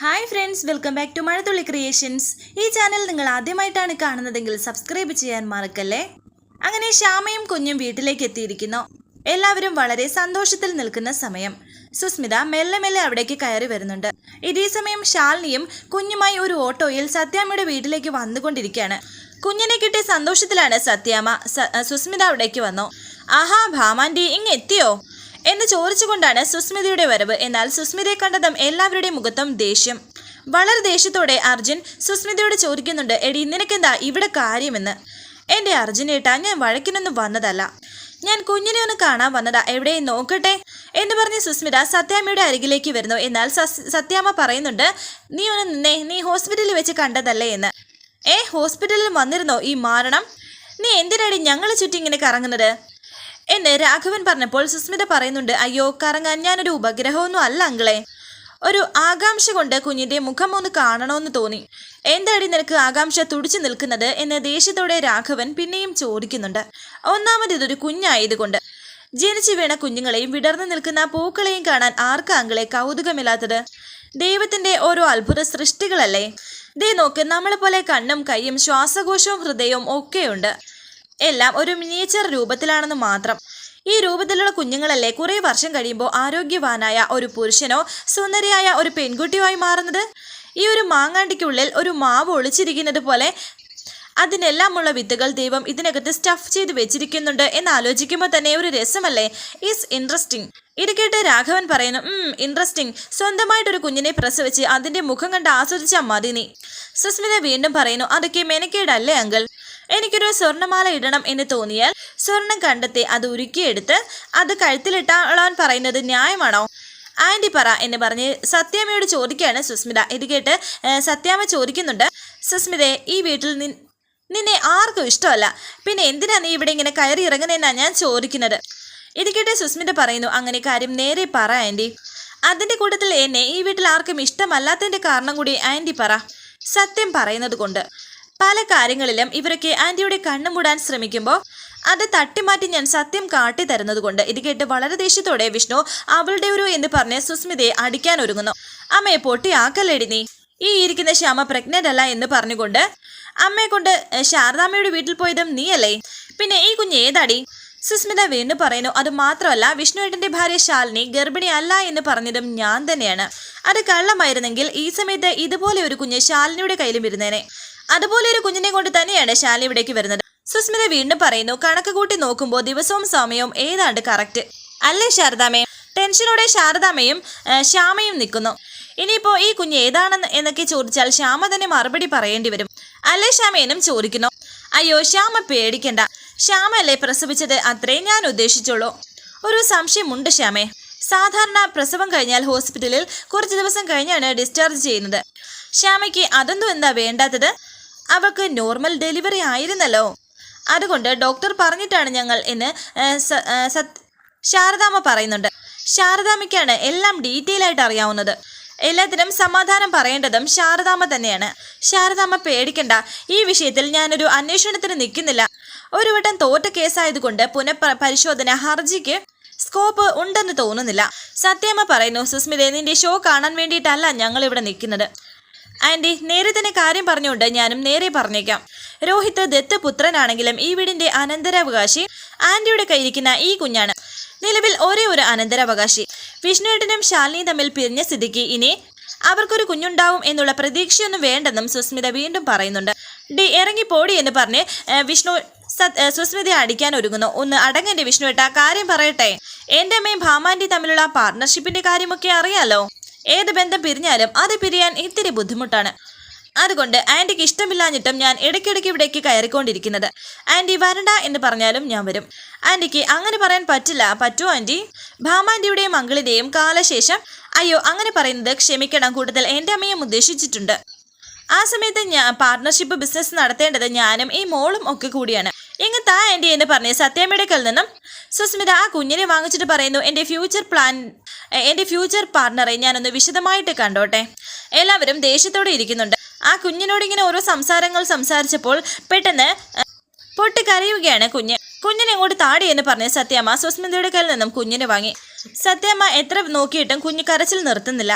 Hi friends welcome back to Mazhathulli creations ഈ channel നിങ്ങൾ ആദ്യമായിട്ടാണ് കാണുന്നതെങ്കിൽ സബ്സ്ക്രൈബ് ചെയ്യാൻ മറക്കല്ലേ? അങ്ങനെ ശ്യാമയും കുഞ്ഞും വീട്ടിലേക്ക് എത്തിയിരിക്കുന്നു. എല്ലാവരും വളരെ സന്തോഷത്തിൽ നിൽക്കുന്ന സമയം. സുസ്മിത മെല്ലെ മെല്ലെ അവിടേക്ക് കയറി വരുന്നുണ്ട്. ഇതേ സമയം ശാലിനിയും കുഞ്ഞുമായി ഒരു ഓട്ടോയിൽ സത്യാമ്മയുടെ വീട്ടിലേക്ക് വന്നുകൊണ്ടിരിക്കുകയാണ്. കുഞ്ഞിനെ കിട്ടിയ സന്തോഷത്തിലാണ് സത്യാമ്മ സുസ്മിത അവിടേക്ക് വന്നു. ആഹാ ഭാമാന്റെ ഇങ്ങ് എത്തിയോ? എന്ന് ചോദിച്ചുകൊണ്ടാണ് സുസ്മിതയുടെ വരവ്. എന്നാൽ സുസ്മിതയെ കണ്ടതും എല്ലാവരുടെയും മുഖത്തും ദേഷ്യം. വളരെ ദേഷ്യത്തോടെ അർജുൻ സുസ്മിതയോട് ചോദിക്കുന്നുണ്ട് എടി നിനക്കെന്താ ഇവിടെ കാര്യമെന്ന്? എന്റെ അർജുനേട്ടാ ഞാൻ വഴക്കിനൊന്നും വന്നതല്ല. ഞാൻ കുഞ്ഞിനെ ഒന്ന് കാണാൻ വന്നതാ. എവിടെ നോക്കട്ടെ? എന്ന് പറഞ്ഞ് സുസ്മിത സത്യാമ്മയുടെ അരികിലേക്ക് വരുന്നു. എന്നാൽ സത്യാമ്മ പറയുന്നുണ്ട് നീ ഒന്ന് നിന്നെ നീ ഹോസ്പിറ്റലിൽ വെച്ച് കണ്ടതല്ലേ എന്ന്. ഏ ഹോസ്പിറ്റലിൽ വന്നിരുന്നോ ഈ മാരണം? നീ എന്തിനാടി ഞങ്ങളെ ചുറ്റി ഇങ്ങനെ കറങ്ങുന്നത്? എന്ന് രാഘവൻ പറഞ്ഞപ്പോൾ സുസ്മിത പറയുന്നുണ്ട് അയ്യോ കറങ്ങാൻ ഞാനൊരു ഉപഗ്രഹമൊന്നും അല്ല അങ്കിളെ. ഒരു ആകാംക്ഷ കൊണ്ട് കുഞ്ഞിന്റെ മുഖം ഒന്ന് കാണണമെന്ന് തോന്നി. എന്താടി നിനക്ക് ആകാംക്ഷ തുടിച്ചു നിൽക്കുന്നത്? എന്ന് ദേഷ്യത്തോടെ രാഘവൻ പിന്നെയും ചോദിക്കുന്നുണ്ട്. ഒന്നാമത് ഇതൊരു കുഞ്ഞായതുകൊണ്ട്. ജനിച്ചു വീണ കുഞ്ഞുങ്ങളെയും വിടർന്നു നിൽക്കുന്ന പൂക്കളെയും കാണാൻ ആർക്കാ അങ്കിളെ കൗതുകമില്ലാത്തത്? ദൈവത്തിന്റെ ഓരോ അത്ഭുത സൃഷ്ടികളല്ലേ? ദേ നോക്ക് നമ്മളെ പോലെ കണ്ണും കൈയും ശ്വാസകോശവും ഹൃദയവും ഒക്കെയുണ്ട്. എല്ലാം ഒരു മിനിയേച്ചർ രൂപത്തിലാണെന്ന് മാത്രം. ഈ രൂപത്തിലുള്ള കുഞ്ഞുങ്ങളല്ലേ കുറേ വർഷം കഴിയുമ്പോൾ ആരോഗ്യവാനായ ഒരു പുരുഷനോ സുന്ദരിയായ ഒരു പെൺകുട്ടിയോ മാറുന്നത്? ഈ ഒരു മാങ്ങാണ്ടിക്കുള്ളിൽ ഒരു മാവ് ഒളിച്ചിരിക്കുന്നത് പോലെ അതിനെല്ലാമുള്ള വിത്തുകൾ ദൈവം ഇതിനകത്ത് സ്റ്റഫ് ചെയ്ത് വെച്ചിരിക്കുന്നുണ്ട് എന്ന് ആലോചിക്കുമ്പോൾ തന്നെ ഒരു രസമല്ലേ? ഈസ് ഇൻട്രസ്റ്റിംഗ് ഇത് കേട്ട് രാഘവൻ പറയുന്നു ഇൻട്രസ്റ്റിംഗ് സ്വന്തമായിട്ടൊരു കുഞ്ഞിനെ പ്രസവിച്ച് അതിന്റെ മുഖം കണ്ട് ആസ്വദിച്ചാൽ മതി നീ. സുസ്മിത വീണ്ടും പറയുന്നു അതൊക്കെ മെനക്കേടല്ലേ അങ്കിൾ എനിക്കൊരു സ്വർണമാല ഇടണം എന്ന് തോന്നിയാൽ സ്വർണം കണ്ടെത്തി അത് ഉരുക്കിയെടുത്ത് അത് കഴുത്തിലിട്ടാളാൻ പറയുന്നത് ന്യായമാണോ? ആന്റി പറ എന്ന് പറഞ്ഞ് സത്യാമ്മയോട് ചോദിക്കുകയാണ് സുസ്മിത. ഇത് കേട്ട് സത്യാമ ചോദിക്കുന്നുണ്ട് സുസ്മിതയെ ഈ വീട്ടിൽ നിന്നെ ആർക്കും ഇഷ്ടമല്ല. പിന്നെ എന്തിനാ നീ ഇവിടെ ഇങ്ങനെ കയറി ഇറങ്ങുന്നതെന്നാണ് ഞാൻ ചോദിക്കുന്നത്? ഇത് കേട്ട് സുസ്മിത പറയുന്നു അങ്ങനെ കാര്യം നേരെ പറ ആന്റി അതിന്റെ കൂട്ടത്തിൽ എന്നെ ഈ വീട്ടിൽ ആർക്കും ഇഷ്ടമല്ലാത്തതിന്റെ കാരണം കൂടി ആന്റി പറ. സത്യം പറയുന്നത് കൊണ്ട്. പല കാര്യങ്ങളിലും ഇവരൊക്കെ ആന്റിയുടെ കണ്ണു മൂടാൻ ശ്രമിക്കുമ്പോൾ അത് തട്ടിമാറ്റി ഞാൻ സത്യം കാട്ടി തരുന്നത് കൊണ്ട് ഇത് കേട്ട് വളരെ ദേഷ്യത്തോടെ വിഷ്ണു അവളുടെ ഒരു എന്ന് പറഞ്ഞ് സുസ്മിതയെ അടിക്കാൻ ഒരുങ്ങുന്നു. അമ്മയെ പൊട്ടി പൊട്ടിയാക്കല്ലേടി നീ. ഈ ഇരിക്കുന്ന ശ്യാമ പ്രഗ്നന്റ് അല്ല എന്ന് പറഞ്ഞുകൊണ്ട് അമ്മയെ കൊണ്ട് ശാരദാമ്മയുടെ വീട്ടിൽ പോയതും നീയല്ലേ? പിന്നെ ഈ കുഞ്ഞ് ഏതാടി? സുസ്മിത വീണ്ടും പറയുന്നു അത് മാത്രമല്ല വിഷ്ണുവേട്ടന്റെ ഭാര്യ ശാലിനി ഗർഭിണി അല്ല എന്ന് പറഞ്ഞതും ഞാൻ തന്നെയാണ്. അത് കള്ളമായിരുന്നെങ്കിൽ ഈ സമയത്ത് ഇതുപോലെ ഒരു കുഞ്ഞ് ശാലിനിയുടെ കയ്യിലും ഇരുന്നേനെ. അതുപോലെ ഒരു കുഞ്ഞിനെ കൊണ്ട് തന്നെയാണ് ശാലിനി ഇവിടേക്ക് വരുന്നത്. സുസ്മിത വീണ്ടും പറയുന്നു കണക്ക് കൂട്ടി നോക്കുമ്പോൾ ദിവസവും സമയവും ഏതാണ്ട് കറക്റ്റ് അല്ലേ ശാരദാമേ? ടെൻഷനോടെ ശാരദാമയും ശ്യാമയും നിൽക്കുന്നു. ഇനിയിപ്പോ ഈ കുഞ്ഞ് ഏതാണെന്ന് എന്നൊക്കെ ചോദിച്ചാൽ ശ്യാമ തന്നെ മറുപടി പറയേണ്ടി വരും. അല്ലേ ശ്യാമയെന്നും ചോദിക്കുന്നു. അയ്യോ ശ്യാമ പേടിക്കണ്ട. ശ്യാമല്ലേ പ്രസവിച്ചത്? അത്രേ ഞാൻ ഉദ്ദേശിച്ചുള്ളൂ. ഒരു സംശയമുണ്ട് ശ്യാമേ. സാധാരണ പ്രസവം കഴിഞ്ഞാൽ ഹോസ്പിറ്റലിൽ കുറച്ച് ദിവസം കഴിഞ്ഞാണ് ഡിസ്ചാർജ് ചെയ്യുന്നത്. ശ്യാമയ്ക്ക് അതൊന്നും എന്താ വേണ്ടാത്തത്? അവൾക്ക് നോർമൽ ഡെലിവറി ആയിരുന്നല്ലോ. അതുകൊണ്ട് ഡോക്ടർ പറഞ്ഞിട്ടാണ് ഞങ്ങൾ എന്ന് സത് ശാരദാമ്മ പറയുന്നുണ്ട്. ശാരദാമ്മയ്ക്കാണ് എല്ലാം ഡീറ്റെയിൽ ആയിട്ട് അറിയാവുന്നത്. എല്ലാത്തിനും സമാധാനം പറയേണ്ടതും ശാരദാമ്മ തന്നെയാണ്. ശാരദാമ്മ പേടിക്കണ്ട. ഈ വിഷയത്തിൽ ഞാനൊരു അന്വേഷണത്തിന് നിൽക്കുന്നില്ല. ഒരു വട്ടം തോറ്റ കേസായതുകൊണ്ട് പുനഃപരിശോധന ഹർജിക്ക് സ്കോപ്പ് ഉണ്ടെന്ന് തോന്നുന്നില്ല. സത്യമ്മ പറയുന്നു സുസ്മിത നിന്റെ ഷോ കാണാൻ വേണ്ടിയിട്ടല്ല ഞങ്ങൾ ഇവിടെ നിൽക്കുന്നത്. ആന്റി നേരെ തന്നെ കാര്യം പറഞ്ഞുകൊണ്ട് ഞാനും നേരെ പറഞ്ഞേക്കാം. രോഹിത് ദത്തപുത്രനാണെങ്കിലും ഈ വീടിന്റെ അനന്തരാവകാശി ആന്റിയുടെ കയ്യിരിക്കുന്ന ഈ കുഞ്ഞാണ്. നിലവിൽ ഒരേ ഒരു അനന്തരാവകാശി. വിഷ്ണുവേട്ടനും ശാലിനിയും തമ്മിൽ പിരിഞ്ഞ സ്ഥിതിക്ക് ഇനി അവർക്കൊരു കുഞ്ഞുണ്ടാവും എന്നുള്ള പ്രതീക്ഷയൊന്നും വേണ്ടെന്നും സുസ്മിത വീണ്ടും പറയുന്നുണ്ട്. ഡി ഇറങ്ങി പോടി എന്ന് പറഞ്ഞ് വിഷ്ണു സുസ്മിതയെ അടിക്കാൻ ഒരുങ്ങുന്നു. ഒന്ന് അടങ്ങന്റെ വിഷ്ണുവേട്ട കാര്യം പറയട്ടെ. എന്റെ അമ്മയും ഭാമാന്റി തമ്മിലുള്ള പാർട്ണർഷിപ്പിന്റെ കാര്യമൊക്കെ അറിയാലോ. ഏത് ബന്ധം പിരിഞ്ഞാലും അത് പിരിയാൻ ഇത്തിരി ബുദ്ധിമുട്ടാണ്. അതുകൊണ്ട് ആന്റിക്ക് ഇഷ്ടമില്ലാഞ്ഞിട്ടും ഞാൻ ഇടയ്ക്കിടയ്ക്ക് ഇവിടേക്ക് കയറിക്കൊണ്ടിരിക്കുന്നത്. ആന്റി വരണ്ട എന്ന് പറഞ്ഞാലും ഞാൻ വരും. ആന്റിക്ക് അങ്ങനെ പറയാൻ പറ്റില്ല. പറ്റുമോ ആന്റി. ഭാമാന്റിയുടെയും മംഗളിന്റെയും കാലശേഷം അയ്യോ അങ്ങനെ പറയുന്നത് ക്ഷമിക്കണം. കൂടുതൽ എന്റെ അമ്മയും ഉദ്ദേശിച്ചിട്ടുണ്ട്. ആ സമയത്ത് ഞാൻ പാർട്ണർഷിപ്പ് ബിസിനസ് നടത്തേണ്ടത് ഞാനും ഈ മോളും ഒക്കെ കൂടിയാണ്. ഇങ്ങ് താ ആന്റി എന്ന് പറഞ്ഞ് സത്യാമ്മയുടെ കയ്യിൽ നിന്നും സുസ്മിത ആ കുഞ്ഞിനെ വാങ്ങിച്ചിട്ട് പറയുന്നു എന്റെ ഫ്യൂച്ചർ പ്ലാൻ എന്റെ ഫ്യൂച്ചർ പാർട്ണറെ ഞാനൊന്ന് വിശദമായിട്ട് കണ്ടോട്ടെ? എല്ലാവരും ദേഷ്യത്തോടെ ഇരിക്കുന്നുണ്ട്. ആ കുഞ്ഞിനോട് ഇങ്ങനെ ഓരോ സംസാരങ്ങൾ സംസാരിച്ചപ്പോൾ പെട്ടെന്ന് പൊട്ടി കരയുകയാണ് കുഞ്ഞ്. കുഞ്ഞിനെ ഇങ്ങോട്ട് താടി എന്ന് പറഞ്ഞ് സത്യമ്മ സുസ്മിതയുടെ കയ്യിൽ നിന്നും കുഞ്ഞിനെ വാങ്ങി. സത്യമ്മ എത്ര നോക്കിയിട്ടും കുഞ്ഞ് കരച്ചിൽ നിർത്തുന്നില്ല.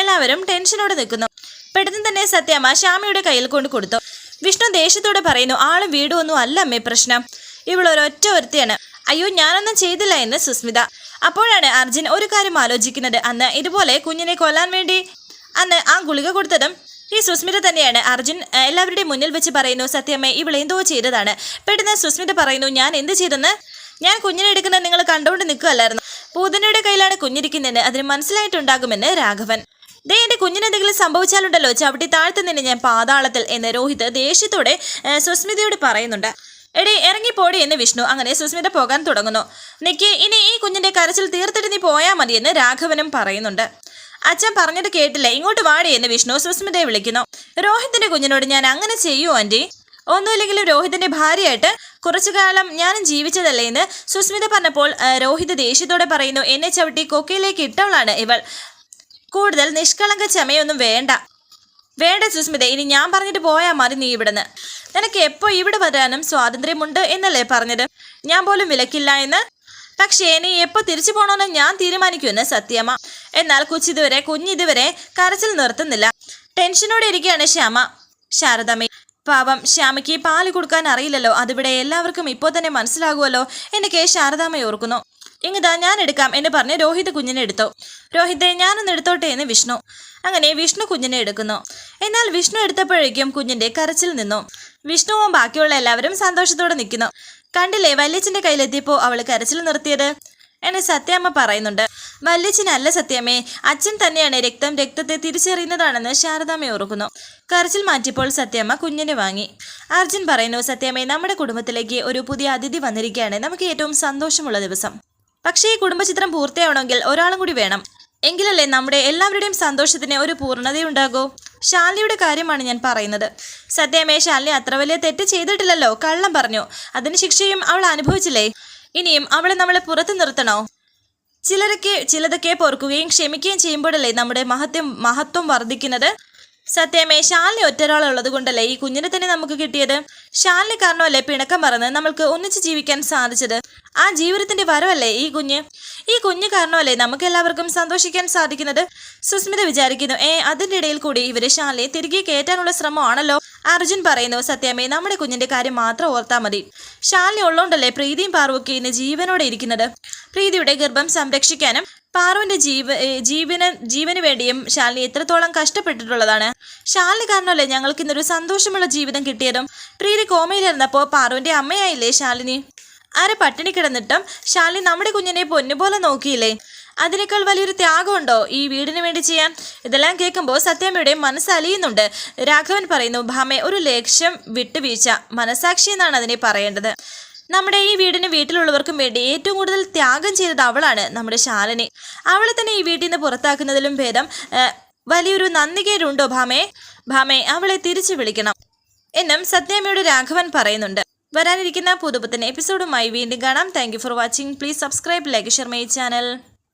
എല്ലാവരും ടെൻഷനോടെ നിൽക്കുന്നു. പെട്ടെന്ന് തന്നെ സത്യമ്മ ശ്യാമയുടെ കയ്യിൽ കൊണ്ട് കൊടുത്തു. വിഷ്ണു ദേഷ്യത്തോടെ പറയുന്നു ആളും വീടും ഒന്നും അല്ല അമ്മേ പ്രശ്നം. ഇവളൊരൊറ്റ ഒരുത്തിയാണ്. അയ്യോ ഞാനൊന്നും ചെയ്തില്ല എന്ന് സുസ്മിത. അപ്പോഴാണ് അർജുൻ ഒരു കാര്യം ആലോചിക്കുന്നത്. അന്ന് ഇതുപോലെ കുഞ്ഞിനെ കൊല്ലാൻ വേണ്ടി അന്ന് ആ ഗുളിക കൊടുത്തതും ഈ സുസ്മിത തന്നെയാണ്. അർജുൻ എല്ലാവരുടെയും മുന്നിൽ വെച്ച് പറയുന്നു സത്യമ്മേ ഇവൾ എന്തോ ചെയ്തതാണ്. പെട്ടെന്ന് സുസ്മിത പറയുന്നു ഞാൻ എന്ത് ചെയ്തെന്ന്? ഞാൻ കുഞ്ഞിനെ എടുക്കുന്നത് നിങ്ങൾ കണ്ടുകൊണ്ട് നിൽക്കുകയല്ലായിരുന്നു. പൂതനയുടെ കയ്യിലാണ് കുഞ്ഞിരിക്കുന്നതെന്ന് അതിന് മനസ്സിലായിട്ടുണ്ടാകുമെന്ന് രാഘവൻ. ദേ എന്റെ കുഞ്ഞിന് എന്തെങ്കിലും സംഭവിച്ചാലുണ്ടല്ലോ ചവിട്ടി താഴ്ത്തു നിന്ന് ഞാൻ പാതാളത്തിൽ എന്ന് രോഹിത് ദേഷ്യത്തോടെ സുസ്മിതയോട് പറയുന്നുണ്ട്. എടി ഇറങ്ങിപ്പോടി എന്ന് വിഷ്ണു അങ്ങനെ സുസ്മിത പോകാൻ തുടങ്ങുന്നു. നിക്ക് ഇനി ഈ കുഞ്ഞിന്റെ കരച്ചിൽ തീർത്തിട്ട് നീ പോയാ മതിയെന്ന് രാഘവനും പറയുന്നുണ്ട്. അച്ഛൻ പറഞ്ഞത് കേട്ടില്ല? ഇങ്ങോട്ട് വാടി എന്ന് വിഷ്ണു സുസ്മിതയെ വിളിക്കുന്നു. രോഹിത്തിന്റെ കുഞ്ഞിനോട് ഞാൻ അങ്ങനെ ചെയ്യൂ ആന്റി ഒന്നുമില്ലെങ്കിലും രോഹിതിന്റെ ഭാര്യയായിട്ട് കുറച്ചു കാലം ഞാനും ജീവിച്ചതല്ലേ എന്ന് സുസ്മിത പറഞ്ഞപ്പോൾ രോഹിത് ദേഷ്യത്തോടെ പറയുന്നു എന്നെ ചവിട്ടി കൊക്കയിലേക്ക് ഇട്ടവളാണ് ഇവൾ. കൂടുതൽ നിഷ്കളങ്ക ചമയൊന്നും വേണ്ട. വേണ്ട സുസ്മിത ഇനി ഞാൻ പറഞ്ഞിട്ട് പോയാൽ മതി നീ ഇവിടുന്ന്. നിനക്ക് എപ്പോൾ ഇവിടെ വരാനും സ്വാതന്ത്ര്യമുണ്ട് എന്നല്ലേ പറഞ്ഞത്? ഞാൻ പോലും വിലക്കില്ല എന്ന്. പക്ഷേ നീ എപ്പോൾ തിരിച്ചു പോകണമെന്ന് ഞാൻ തീരുമാനിക്കുമെന്ന് സത്യമ്മ എന്നാൽ കൊച്ചിതുവരെ കുഞ്ഞിതുവരെ കരച്ചിൽ നിർത്തുന്നില്ല. ടെൻഷനോടെ ഇരിക്കുകയാണ് ശ്യാമ. ശാരദമ്മ പാവം ശ്യാമയ്ക്ക് പാൽ കൊടുക്കാൻ അറിയില്ലല്ലോ. അതിവിടെ എല്ലാവർക്കും ഇപ്പോൾ തന്നെ മനസ്സിലാകുമല്ലോ എന്നൊക്കെ ശാരദാമ്മ ഓർക്കുന്നു. ഇങ്ങിതാ ഞാൻ എടുക്കാം എന്ന് പറഞ്ഞ് രോഹിത് കുഞ്ഞിനെ എടുത്തു. രോഹിത്തെ ഞാനൊന്ന് എടുത്തോട്ടെ എന്ന് വിഷ്ണു. അങ്ങനെ വിഷ്ണു കുഞ്ഞിനെ എടുക്കുന്നു. എന്നാൽ വിഷ്ണു എടുത്തപ്പോഴേക്കും കുഞ്ഞിന്റെ കരച്ചിൽ നിന്നു. വിഷ്ണുവും ബാക്കിയുള്ള എല്ലാവരും സന്തോഷത്തോടെ നിൽക്കുന്നു. കണ്ടില്ലേ വല്യച്ഛന്റെ കയ്യിലെത്തിയപ്പോൾ അവൾ കരച്ചിൽ നിർത്തിയത്? എന്നെ സത്യമ്മ പറയുന്നുണ്ട്. വല്യച്ഛനല്ല സത്യമ്മേ അച്ഛൻ തന്നെയാണ് രക്തം രക്തത്തെ തിരിച്ചറിയുന്നതാണെന്ന് ശാരദാമ്മ ഓർക്കുന്നു. കരച്ചിൽ മാറ്റിയപ്പോൾ സത്യമ്മ കുഞ്ഞിനെ വാങ്ങി. അർജുൻ പറയുന്നു സത്യമ്മേ നമ്മുടെ കുടുംബത്തിലേക്ക് ഒരു പുതിയ അതിഥി വന്നിരിക്കുകയാണ്. നമുക്ക് ഏറ്റവും സന്തോഷമുള്ള ദിവസം. പക്ഷേ ഈ കുടുംബചിത്രം പൂർത്തിയാവണമെങ്കിൽ ഒരാളും കൂടി വേണം. എങ്കിലല്ലേ നമ്മുടെ എല്ലാവരുടെയും സന്തോഷത്തിന് ഒരു പൂർണതയുണ്ടാകൂ? ശാലിയുടെ കാര്യമാണ് ഞാൻ പറയുന്നത്. സത്യമേ ശാലി അത്ര വലിയ തെറ്റ് ചെയ്തിട്ടില്ലല്ലോ കള്ളം പറഞ്ഞു. അതിന് ശിക്ഷയും അവൾ അനുഭവിച്ചില്ലേ? ഇനിയും അവളെ നമ്മളെ പുറത്തു നിർത്തണോ? ചിലരൊക്കെ ചിലതൊക്കെ പൊറുക്കുകയും ക്ഷമിക്കുകയും ചെയ്യുമ്പോഴല്ലേ നമ്മുടെ മഹത്വം മഹത്വം വർദ്ധിക്കുന്നത്? സത്യമേ ഷാലിന് ഒറ്റൊരാളുള്ളത് കൊണ്ടല്ലേ ഈ കുഞ്ഞിനെ തന്നെ നമുക്ക് കിട്ടിയത്? ഷാലിന് കാരണമല്ലേ പിണക്കം മറന്ന് നമ്മൾക്ക് ഒന്നിച്ച് ജീവിക്കാൻ സാധിച്ചത്? ആ ജീവിതത്തിന്റെ വരവല്ലേ ഈ കുഞ്ഞ്? ഈ കുഞ്ഞ് കാരണമല്ലേ നമുക്ക് എല്ലാവർക്കും സന്തോഷിക്കാൻ സാധിക്കുന്നത്? സുസ്മിത വിചാരിക്കുന്നു ഏ അതിന്റെ ഇടയിൽ കൂടി ഇവർ ഷാലിനെ തിരികെ കയറ്റാനുള്ള ശ്രമമാണല്ലോ? അർജുൻ പറയുന്നു സത്യമേ നമ്മുടെ കുഞ്ഞിന്റെ കാര്യം മാത്രം ഓർത്താൽ മതി. ഷാലിനെ ഉള്ളോണ്ടല്ലേ പ്രീതിയും പാർവൊക്കെ ഇന്ന് ജീവനോടെ ഇരിക്കുന്നത്? പ്രീതിയുടെ ഗർഭം സംരക്ഷിക്കാനും പാറുവിന്റെ ജീവ ജീവന ജീവന് വേണ്ടിയും ശാലിനി എത്രത്തോളം കഷ്ടപ്പെട്ടിട്ടുള്ളതാണ്. ശാലിനി കാരണമല്ലേ ഞങ്ങൾക്ക് ഇന്നൊരു സന്തോഷമുള്ള ജീവിതം കിട്ടിയതും? പ്രീതി കോമയിലിരുന്നപ്പോൾ പാറുവിന്റെ അമ്മയായില്ലേ ശാലിനി? ആരെ പട്ടിണി കിടന്നിട്ടും ശാലിനി നമ്മുടെ കുഞ്ഞിനെ പൊന്നുപോലെ നോക്കിയില്ലേ? അതിനേക്കാൾ വലിയൊരു ത്യാഗമുണ്ടോ ഈ വീടിന് വേണ്ടി ചെയ്യാൻ? ഇതെല്ലാം കേൾക്കുമ്പോൾ സത്യാമ്മയുടെ മനസ്സ് അലിയുന്നുണ്ട്. രാഘവൻ പറയുന്നു ഭാമെ ഒരു ലക്ഷ്യം വിട്ടുവീഴ്ച മനസാക്ഷി എന്നാണ് അതിനെ പറയേണ്ടത്. നമ്മുടെ ഈ വീടിന് വീട്ടിലുള്ളവർക്കും വേണ്ടി ഏറ്റവും കൂടുതൽ ത്യാഗം ചെയ്തത് അവളാണ് നമ്മുടെ ശാലിനി. അവളെ തന്നെ ഈ വീട്ടിൽ നിന്ന് പുറത്താക്കുന്നതിലും ഭേദം വലിയൊരു നന്ദികേരുണ്ടോ ഭാമേ? ഭാമേ അവളെ തിരിച്ചു വിളിക്കണം എന്നും സത്യാമ്മയോട് രാഘവൻ പറയുന്നുണ്ട്. വരാനിരിക്കുന്ന പുതുപുത്തൻ എപ്പിസോഡുമായി വീണ്ടും കാണാം. Thank for watching please subscribe like share my channel